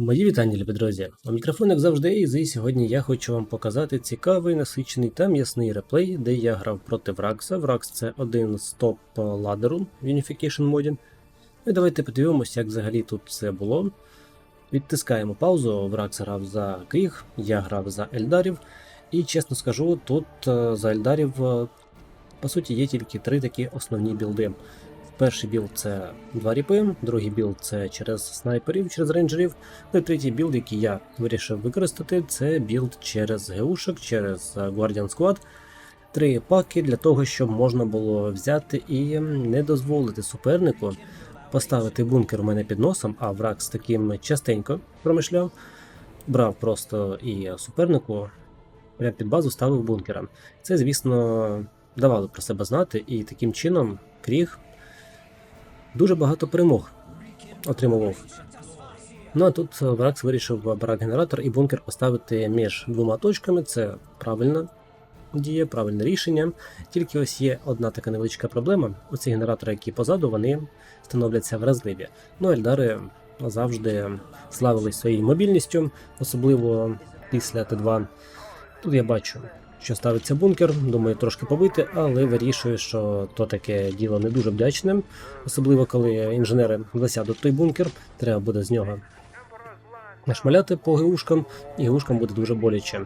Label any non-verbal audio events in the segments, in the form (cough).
Мої вітання, любі друзі. У мікрофон, як завжди, і сьогодні я хочу вам показати цікавий, насичений та м'ясний реплей, де я грав проти Вракса. Вракс це один з топ ладеру в Unification моді. І давайте подивимося, як взагалі тут все було. Відтискаємо паузу. Вракс грав за Кріг, я грав за Ельдарів. І чесно скажу, тут е, за Ельдарів е, по суті є тільки три такі основні білди. Перший білд це два ріпи, другий білд це через снайперів, через рейнджерів. Ну і третій білд, який я вирішив використати, це білд через геушек, через е, Guardian Squad. Три паки для того, щоб можна було взяти і не дозволити супернику поставити бункер у мене під носом, а враг з таким частенько промишляв. Брав просто і супернику прямо під базу ставив бункера. Це, звісно, давало про себе знати, і таким чином Кріг дуже багато перемог отримував. Ну а тут Вракс вирішив барак генератор і бункер поставити між двома точками. Це правильна дія, правильне рішення. Тільки ось є одна така невеличка проблема. Оці генератори, які позаду, вони становляться вразливі. Ну, Ельдари завжди славились своєю мобільністю, особливо після Т2. Тут я бачу, що ставиться бункер, думаю, трошки побити, але вирішую, що то таке діло не дуже вдячне, особливо коли інженери засядуть той бункер, треба буде з нього нашмаляти по ГУшкам, і ГУшкам буде дуже боляче.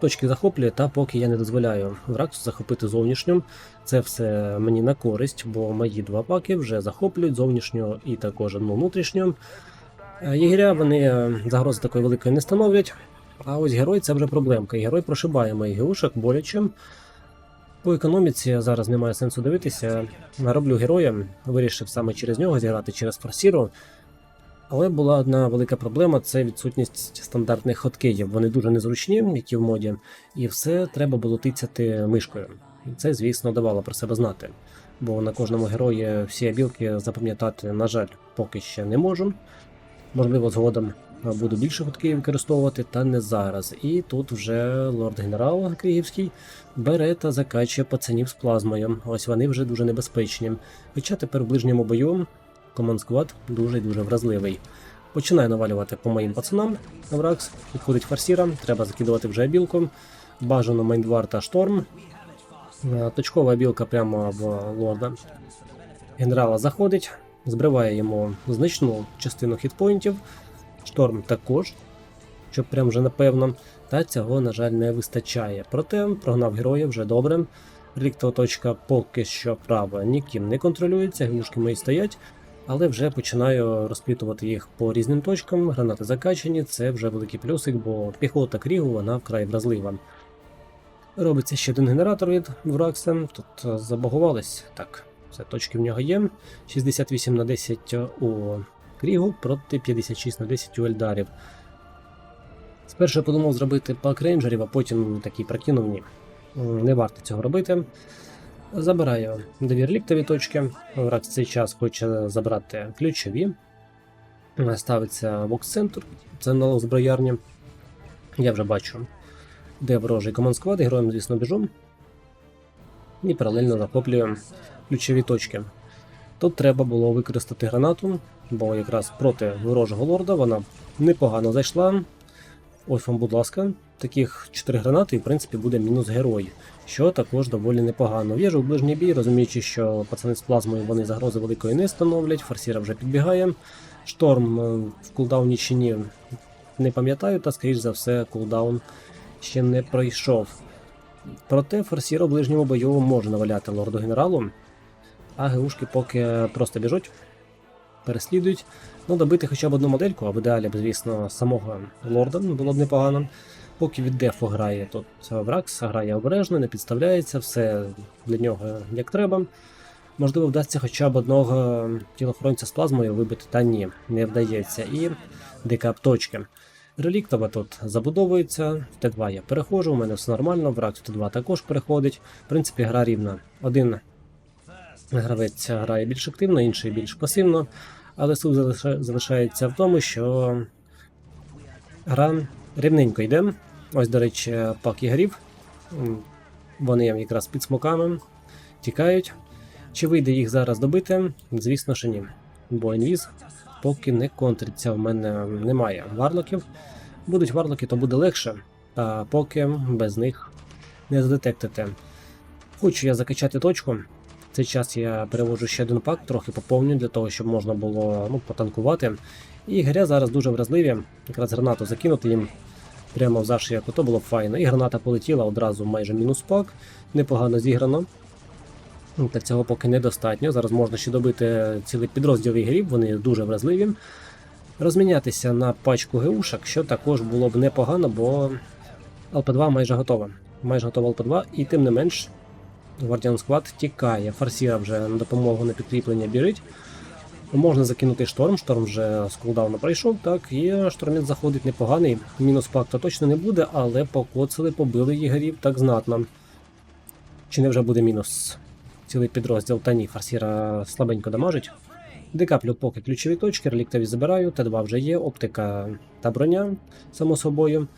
Точки захоплює, та поки я не дозволяю Враксу захопити зовнішню. Це все мені на користь, бо мої два паки вже захоплюють зовнішню і також одну внутрішню. Е, Єгеря вони е, загрози такої великої не становлять. А ось герой це вже проблемка. І герой прошибає моїх геушек боляче. По економіці зараз немає сенсу дивитися. Нароблю героя, вирішив саме через нього зіграти через форсіру. Але була одна велика проблема це відсутність стандартних хоткеїв. Вони дуже незручні, які в моді, і все треба було тицяти мишкою. Це, звісно, давало про себе знати. Бо на кожному герої всі абілки запам'ятати, на жаль, поки ще не можу. Можливо, згодом буду більше хоткеїв використовувати, та не зараз. І тут вже лорд-генерал Крігівський бере та закачує пацанів з плазмою. Ось вони вже дуже небезпечні. Хоча тепер в ближньому бою команд сквад дуже дуже вразливий. Починає навалювати по моїм пацанам. Вракс підходить форсіра, треба закидувати вже білку. Бажано Майндвар та шторм. Е, Точкова білка прямо в лорда. Генерала заходить, збриває йому значну частину хітпоінтів. Шторм також, щоб прям вже напевно. Та цього, на жаль, не вистачає. Проте прогнав героя вже добре. Реліктова точка поки що права ніким не контролюється, гнушки мої стоять, але вже починаю розплітувати їх по різним точкам. Гранати закачані, це вже великий плюсик, бо піхота крігу вона вкрай вразлива. Робиться ще один генератор від Вракса. Тут е, забагувались. Так, все, точки в нього є. 68 на 10 у Крігу проти 56 на 10 у Ельдарів. Спершу я подумав зробити пак рейнджерів, а потім такий прокинув ні. Не варто цього робити. Забираю дві реліктові точки. Враг в цей час хоче забрати ключові. Ставиться бокс-центр, це налог зброярні. Я вже бачу, де ворожий команд сквад, героєм, звісно, біжу. І паралельно захоплюю ключові точки. Тут треба було використати гранату, бо якраз проти ворожого лорда вона непогано зайшла. Ось вам, будь ласка, таких 4 гранати, і в принципі буде мінус герой, що також доволі непогано. В'їжджу в ближній бій, розуміючи, що пацани з плазмою вони загрози великої не становлять, форсіра вже підбігає. Шторм е, в кулдауні чи ні, не пам'ятаю, та скоріш за все, кулдаун ще не пройшов. Проте форсіра в ближньому бою може наваляти лорду генералу, а геушки поки просто біжуть, переслідують. Ну, добити хоча б одну модельку, а в ідеалі звісно, самого лорда було б непогано. Поки від дефу грає тут Вракс, грає обережно, не підставляється, все для нього як треба. Можливо, вдасться хоча б одного тілохоронця з плазмою вибити, та ні, не вдається. І декап точки. Реліктова тут забудовується, в Т2 я переходжу, у мене все нормально, Вракс в Т2 також переходить. В принципі, гра рівна. Один гравець грає більш активно, інший більш пасивно. Але суть залишається в тому, що гра рівненько йде. Ось, до речі, пак ігрів. Вони якраз під смоками тікають. Чи вийде їх зараз добити? Звісно, що ні. Бо інвіз поки не контриться. В мене немає варлоків. Будуть варлоки, то буде легше, а поки без них не задетектите. Хочу я закачати точку. Цей час я перевожу ще один пак, трохи поповню для того, щоб можна було ну, потанкувати. І гря зараз дуже вразливі. Якраз гранату закинути їм прямо в зашияку, то було б файно. І граната полетіла одразу майже мінус пак, непогано зіграно. Ну, Та цього поки недостатньо. Зараз можна ще добити цілий підрозділ ігрів, вони дуже вразливі. Розмінятися на пачку ГУшок, що також було б непогано, бо ЛП2 майже готова. Майже готова ЛП2, і тим не менш, Guardian Squad тікає. Фарсіра вже на допомогу на підкріплення біжить. Можна закинути шторм, шторм вже з кулдауна пройшов, так, і шторміт заходить непоганий. Мінус пакта точно не буде, але покоцали, побили ігорів так знатно. Чи не вже буде мінус цілий підрозділ? Та ні, фарсіра слабенько дамажить. Декаплю поки ключові точки, реліктові забираю, Т2 вже є, оптика та броня, само собою.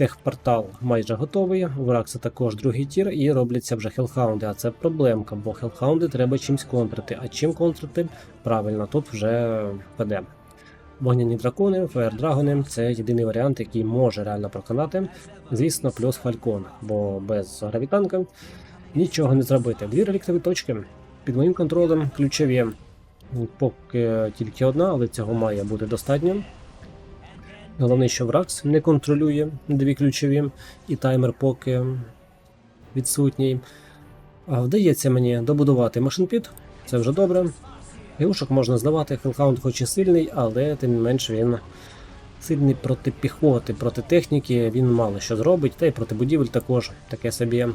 Техпортал майже готовий, у Ракса також другий тір і робляться вже хелхаунди, а це проблемка, бо хелхаунди треба чимсь контрити. А чим контрити? Правильно, тут вже ПД. Вогняні дракони, фаєр-драгони це єдиний варіант, який може реально проканати. Звісно, плюс фалькон, бо без гравітанка нічого не зробити. Дві реліктові точки під моїм контролем ключові. Поки тільки одна, але цього має бути достатньо. Головне, що Вракс не контролює дві ключові, і таймер поки відсутній. А Вдається мені добудувати машинпіт, це вже добре. Геушок можна здавати, Хелхаунд хоч і сильний, але тим не менш він сильний проти піхоти, проти техніки, він мало що зробить, та й проти будівель також таке собі.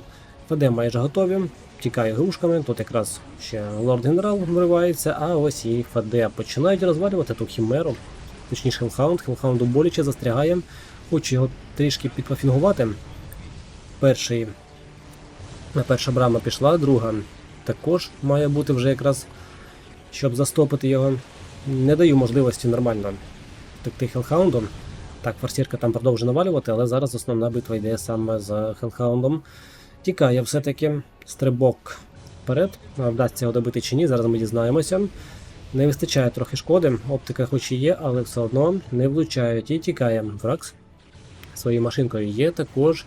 ФД майже готові, тікає грушками, тут якраз ще лорд-генерал вривається, а ось і ФД починають розвалювати ту хімеру точніше Хелхаунд. Хелхаунду боляче застрягає. Хочу його трішки підпафінгувати. Перший, перша брама пішла, друга також має бути вже якраз, щоб застопити його. Не даю можливості нормально втекти Хелхаундом. Так, форсірка там продовжує навалювати, але зараз основна битва йде саме з Хелхаундом. Тікає все-таки стрибок вперед. Вдасться його добити чи ні, зараз ми дізнаємося. Не вистачає трохи шкоди, оптика хоч і є, але все одно не влучають і тікає. Фракс своєю машинкою є також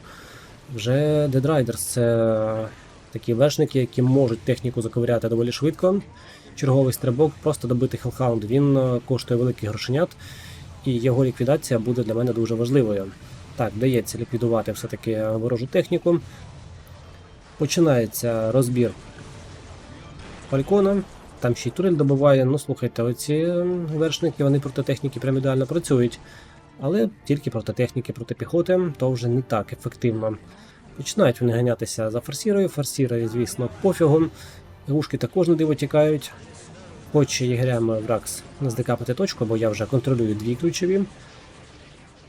вже Riders. Це такі вершники, які можуть техніку заковиряти доволі швидко. Черговий стрибок, просто добити Hellhound. Він коштує великих грошенят, і його ліквідація буде для мене дуже важливою. Так, вдається ліквідувати все-таки ворожу техніку. Починається розбір Фалькона. Там ще й турель добиває. Ну, слухайте, оці вершники вони проти техніки прям ідеально працюють. Але тільки проти техніки, проти піхоти, то вже не так ефективно. Починають вони ганятися за форсірою, форсірою, звісно, пофігом. Гушки також на диво тікають. Хоче єгрям Вракс здекапати точку, бо я вже контролюю дві ключові.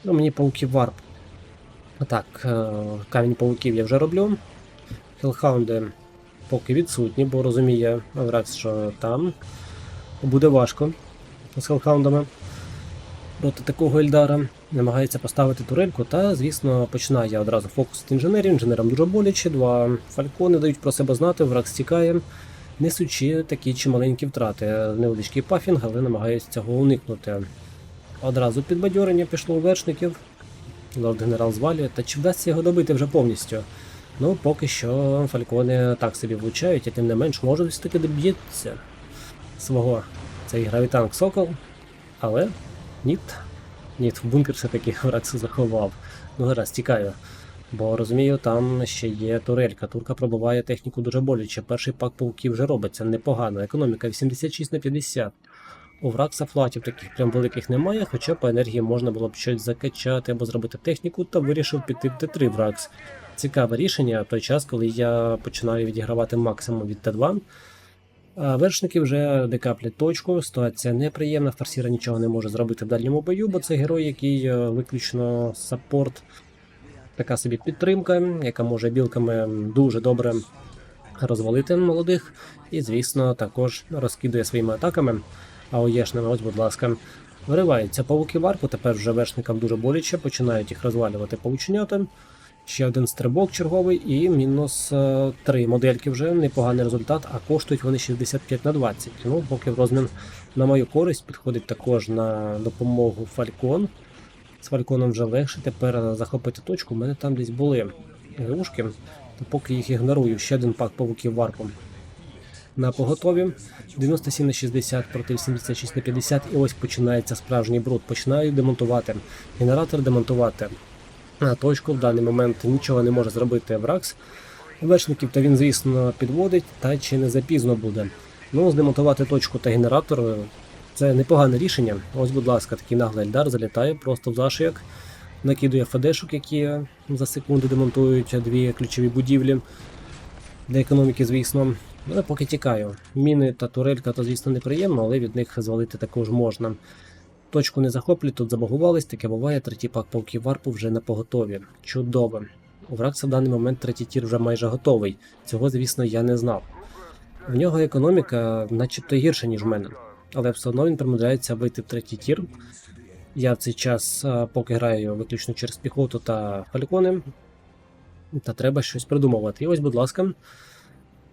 Ну, Мені пауків варп. Так, е, камінь пауків я вже роблю. Хелхаунди поки відсутні, бо розуміє Авракс, що там буде важко з хелхаундами проти такого Ельдара. Намагається поставити турельку, та, звісно, починає одразу фокусити інженерів. Інженерам дуже боляче, два фалькони дають про себе знати, враг стікає, несучи такі чималенькі втрати. Невеличкий пафінг, але намагається цього уникнути. Одразу підбадьорення пішло у вершників. Лорд генерал звалює, та чи вдасться його добити вже повністю? Ну, поки що фалькони так собі влучають, і тим не менш може все-таки доб'ється свого цей гравітанк Сокол. Але ніт. Ніт, в бункер все-таки (laughs) Ракс заховав. Ну, гаразд, тікаю. Бо розумію, там ще є турелька. Турка пробуває техніку дуже боляче. Перший пак пауків вже робиться непогано. Економіка 86 на 50. У Вракса флатів таких прям великих немає, хоча по енергії можна було б щось закачати або зробити техніку, та вирішив піти в Т3 Вракс цікаве рішення в той час, коли я починаю відігравати максимум від Т2. Вершники вже декаплять точку, ситуація неприємна, форсіра нічого не може зробити в дальньому бою, бо це герой, який е, виключно саппорт, така собі підтримка, яка може білками дуже добре розвалити молодих. І, звісно, також розкидує своїми атаками. А оєшними, ось, будь ласка, вириваються павуки в арку, тепер вже вершникам дуже боляче, починають їх розвалювати паученята. Ще один стрибок черговий і мінус е, три модельки вже непоганий результат, а коштують вони 65 на 20. Ну, поки в розмін на мою користь підходить також на допомогу Фалькон. З Фальконом вже легше. Тепер захопити точку. У мене там десь були геушки, то поки їх ігнорую. Ще один пак павуків варпом. На поготові 97 на 60 проти 76 на 50. І ось починається справжній бруд. Починаю демонтувати. Генератор демонтувати. На точку в даний момент нічого не може зробити Вракс. Вершників та він, звісно, підводить, та чи не запізно буде. Ну, здемонтувати точку та генератор це непогане рішення. Ось, будь ласка, такий наглий Ельдар залітає просто в зашияк, накидує ФДшок, які за секунду демонтують дві ключові будівлі для економіки, звісно. Але поки тікаю. Міни та турелька, то, звісно, неприємно, але від них звалити також можна. Точку не захоплюють, тут забагувались, таке буває, третій пак павків варпу вже на поготові. Чудово. У Вракса в даний момент третій тір вже майже готовий. Цього, звісно, я не знав. В нього економіка начебто гірша, ніж в мене, але все одно він примудряється вийти в третій тір. Я в цей час, поки граю виключно через піхоту та фалькони, та треба щось придумувати. І ось, будь ласка,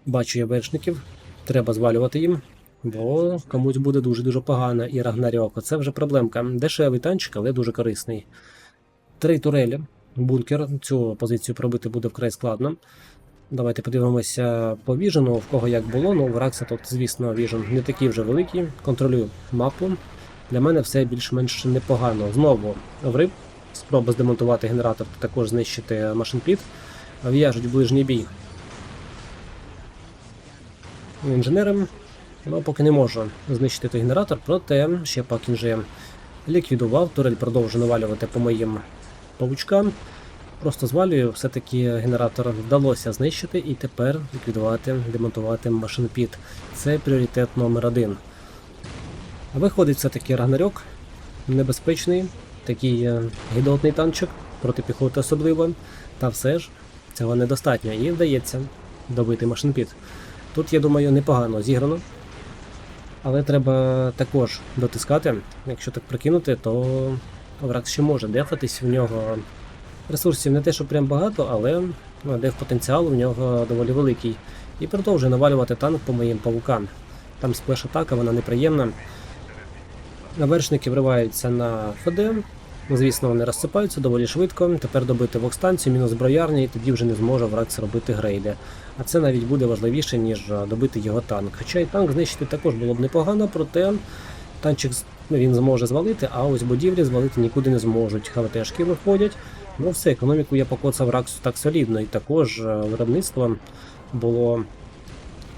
бачу я вершників, треба звалювати їм, бо комусь буде дуже-дуже погано. І Рагнарьок, це вже проблемка. Дешевий танчик, але дуже корисний. Три турелі, бункер. Цю позицію пробити буде вкрай складно. Давайте подивимося по віжену, в кого як було. Ну, в Ракса тут, звісно, віжен не такий вже великий. Контролюю мапу. Для мене все більш-менш непогано. Знову врив. Спроба здемонтувати генератор та також знищити машинпіт. В'яжуть ближній бій. Інженером. Ну, поки не можу знищити той генератор, проте ще пак інже ліквідував. Турель продовжує навалювати по моїм павучкам. Просто звалюю, все-таки генератор вдалося знищити і тепер ліквідувати, демонтувати машинпіт. Це пріоритет номер один. Виходить все-таки Рагнарьок, небезпечний, такий е, гідотний танчик, проти піхоти особливо. Та все ж цього недостатньо і вдається добити машинпіт. Тут, я думаю, непогано зіграно. Але треба також дотискати. Якщо так прикинути, то Враг ще може дефатись в нього. Ресурсів не те, що прям багато, але ну, деф потенціал у нього доволі великий. І продовжує навалювати танк по моїм павукам. Там сплеш-атака, вона неприємна. Навершники вриваються на ФД. Звісно, вони розсипаються доволі швидко. Тепер добити вокстанцію, мінус зброярні, і тоді вже не зможе Вракс робити грейди. А це навіть буде важливіше, ніж е, добити його танк. Хоча і танк знищити також було б непогано, проте танчик ну, він зможе звалити, а ось будівлі звалити нікуди не зможуть. ХВТшки виходять. Ну все, економіку я покоцав Раксу так солідно, і також е, виробництво було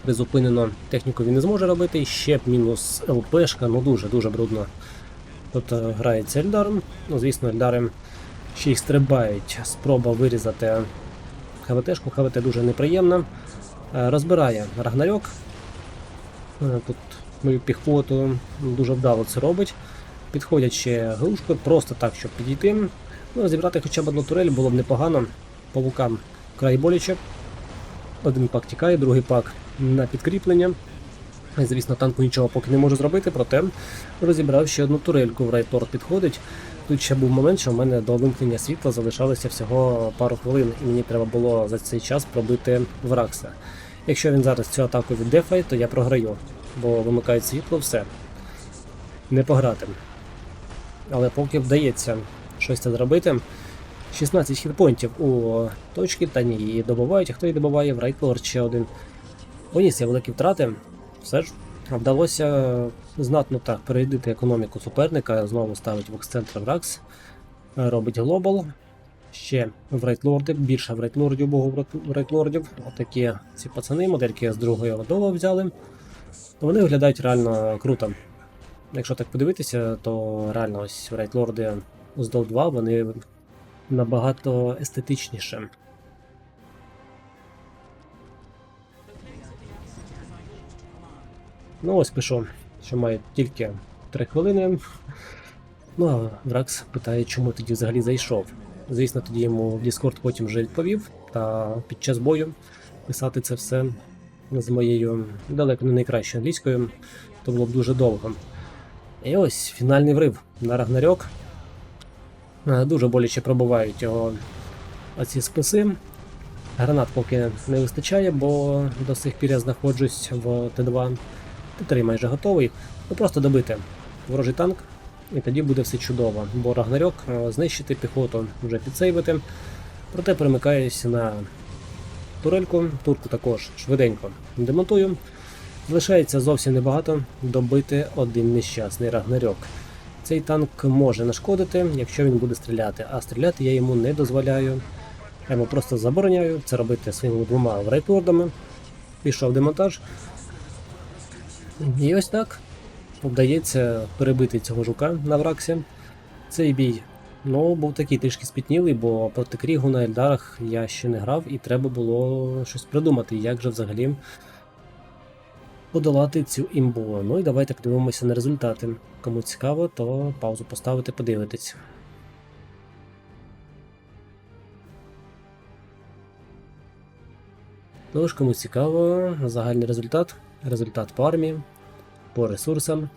призупинено. Техніку він не зможе робити, ще б мінус ЛПшка, ну дуже-дуже брудно. Тут е, грається Ельдаром. Ну, звісно, Ельдари ще й стрибають. Спроба вирізати ХВТшку. ХВТ дуже неприємна. Е, Розбирає Рагнарьок. Е, Тут мою піхоту дуже вдало це робить. Підходять ще глушки, просто так, щоб підійти. Ну, зібрати хоча б одну турель було б непогано. Павукам край боляче. Один пак тікає, другий пак на підкріплення. Звісно, танку нічого поки не можу зробити, проте розібрав ще одну турельку в райторт підходить. Тут ще був момент, що в мене до вимкнення світла залишалося всього пару хвилин, і мені треба було за цей час пробити Вракса. Якщо він зараз цю атаку віддефає, то я програю, бо вимикають світло, все. Не пограти. Але поки вдається щось це зробити. 16 хітпоінтів у точки, та ні, її добувають, а хто її добуває в райтлорд ще один. Поніс я великі втрати. Все ж вдалося знатно так перейдити економіку суперника, знову ставить в ексцентр Вракс, робить глобал. Ще в рейтлорди, більше в рейтлордів, богу в рейтлордів. Отакі ці пацани, модельки з другої Ладова взяли. Вони виглядають реально круто. Якщо так подивитися, то реально ось рейтлорди з Дол 2 вони набагато естетичніше. Ну ось пишу, що має тільки 3 хвилини. Ну а Вракс питає, чому тоді взагалі зайшов. Звісно, тоді йому в Discord потім вже відповів, та під час бою писати це все з моєю далеко не найкращою англійською, то було б дуже довго. І ось фінальний врив на Рагнарьок. Е, Дуже боляче пробувають його оці списи. Гранат поки не вистачає, бо до сих пір я знаходжусь в Т2. Т3 майже готовий. Ну просто добити ворожий танк, і тоді буде все чудово. Бо Рагнарьок е, знищити піхоту вже підсейвити. Проте перемикаюсь на турельку. Турку також швиденько демонтую. Залишається зовсім небагато добити один нещасний Рагнарьок. Цей танк може нашкодити, якщо він буде стріляти, а стріляти я йому не дозволяю. Я йому просто забороняю це робити своїми двома рейтордами. Пішов демонтаж. І ось так вдається перебити цього жука на Враксі. Цей бій ну, був такий трішки спітнілий, бо проти Крігу на Ельдарах я ще не грав і треба було щось придумати, як же взагалі подолати цю імбу. Ну і давайте подивимося на результати. Кому цікаво, то паузу поставити, подивитись. Ну ж, кому цікаво, загальний результат. Результат по армії, по ресурсам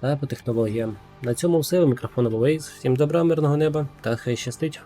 та по технологіям. На цьому все. У мікрофону Вейс. Всім добра, мирного неба та хай щастить!